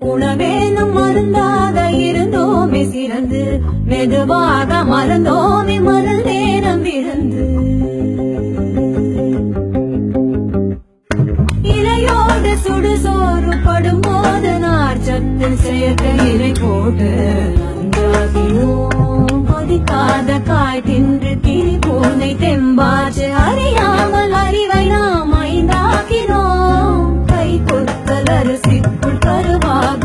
உணவேனும் மருந்தாக இருந்தோமே சிறந்து மெதுவாக மறந்தோமே மருந்தேனம் இருந்து இலையோடு சுடுசோறு படும் படும்போது நார்ச்சத்தில் சேர்க்க இலை போட்டு நன்றாகினோம். கொதிக்காத காய் தின்று திரி பூனை தெம்பாச்சு var.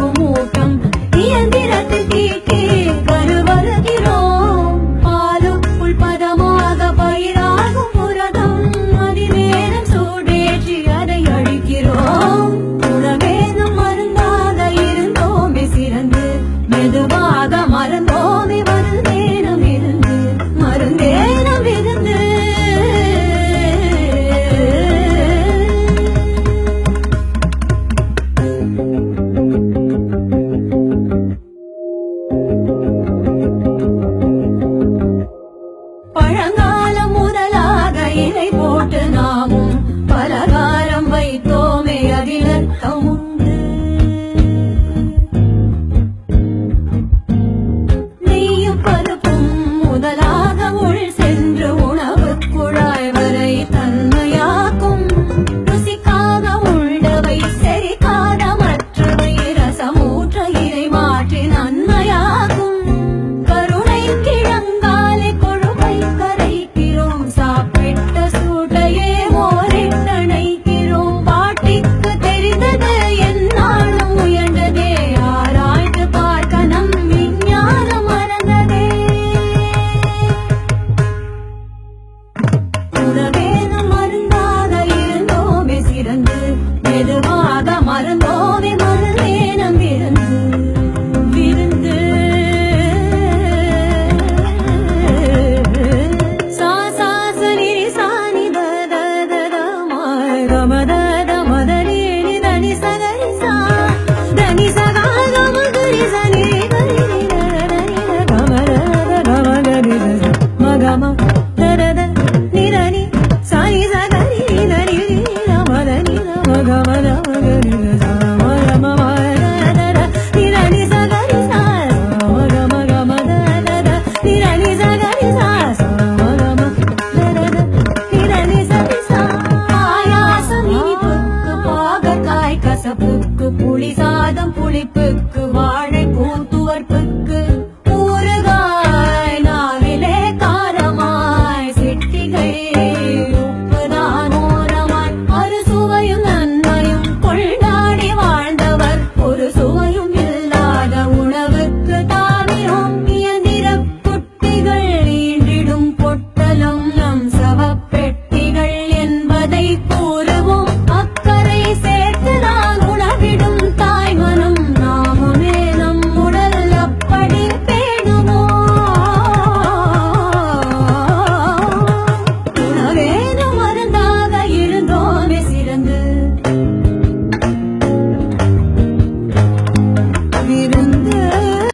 மறந்தோவே மறந்தோமே மருந்தேனம் விருந்து விருந்து சா சா சரி சாணி த த த த மா த துடிப்புக்கு வாழ